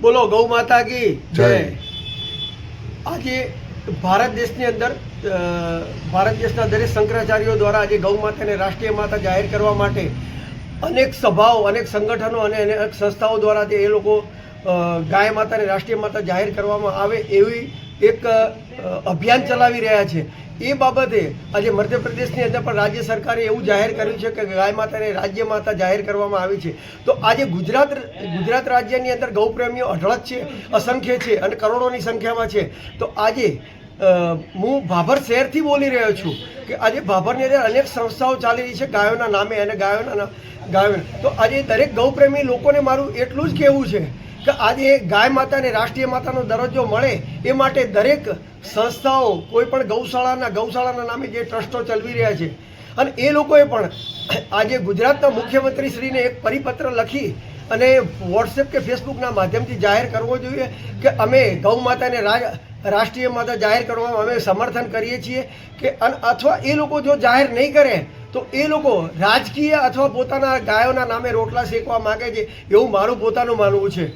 બોલો ગૌ માતા કી જય. આજે ભારત દેશની અંદર ભારત દેશના દરેક શંકરાચાર્યો દ્વારા આજે ગૌ માતાને રાષ્ટ્રીય માતા જાહેર કરવા માટે અનેક સભાઓ અનેક સંગઠનો અને અનેક સંસ્થાઓ દ્વારા તે એ લોકો ગાય માતાને રાષ્ટ્રીય માતા જાહેર કરવામાં આવે એવી એક અભિયાન ચલાવી રહ્યા છે એ બાબતે આજે મધ્યપ્રદેશની અંદર પણ રાજ્ય સરકારે એવું જાહેર કર્યું છે કે ગાય માતાને રાજ્ય માતા જાહેર કરવામાં આવી છે. તો આજે ગુજરાત ગુજરાત રાજ્યની અંદર ગૌપ્રેમીઓ અઢળક છે, અસંખ્ય છે અને કરોડોની સંખ્યામાં છે. તો આજે હું ભાભર શહેરથી બોલી રહ્યો છું કે આજે ભાભરની અંદર અનેક સંસ્થાઓ ચાલી રહી છે ગાયોના નામે અને ગાયોના ગાયો તો આજે દરેક ગૌપ્રેમી લોકોને મારું એટલું જ કહેવું છે કે આજે ગાય માતાને રાષ્ટ્રીય માતાનો દરજ્જો મળે એ માટે દરેક સંસ્થાઓ, કોઈ પણ ગૌશાળાના ગૌશાળાના નામે જે ટ્રસ્ટો ચલાવી રહ્યા છે. અને એ લોકોએ પણ આજે ગુજરાતના મુખ્યમંત્રીશ્રીને એક પરિપત્ર લખી અને વોટ્સએપ કે ફેસબુકના માધ્યમથી જાહેર કરવો જોઈએ કે અમે ગૌ માતાને રાષ્ટ્રીય માતા જાહેર કરવામાં અમે સમર્થન કરીએ છીએ કે અથવા એ લોકો જો જાહેર નહીં કરે, તો એ લોકો રાજકીય અથવા પોતાના ગાયોના નામે રોટલા શેકવા માગે છે એવું મારું પોતાનું માનવું છે.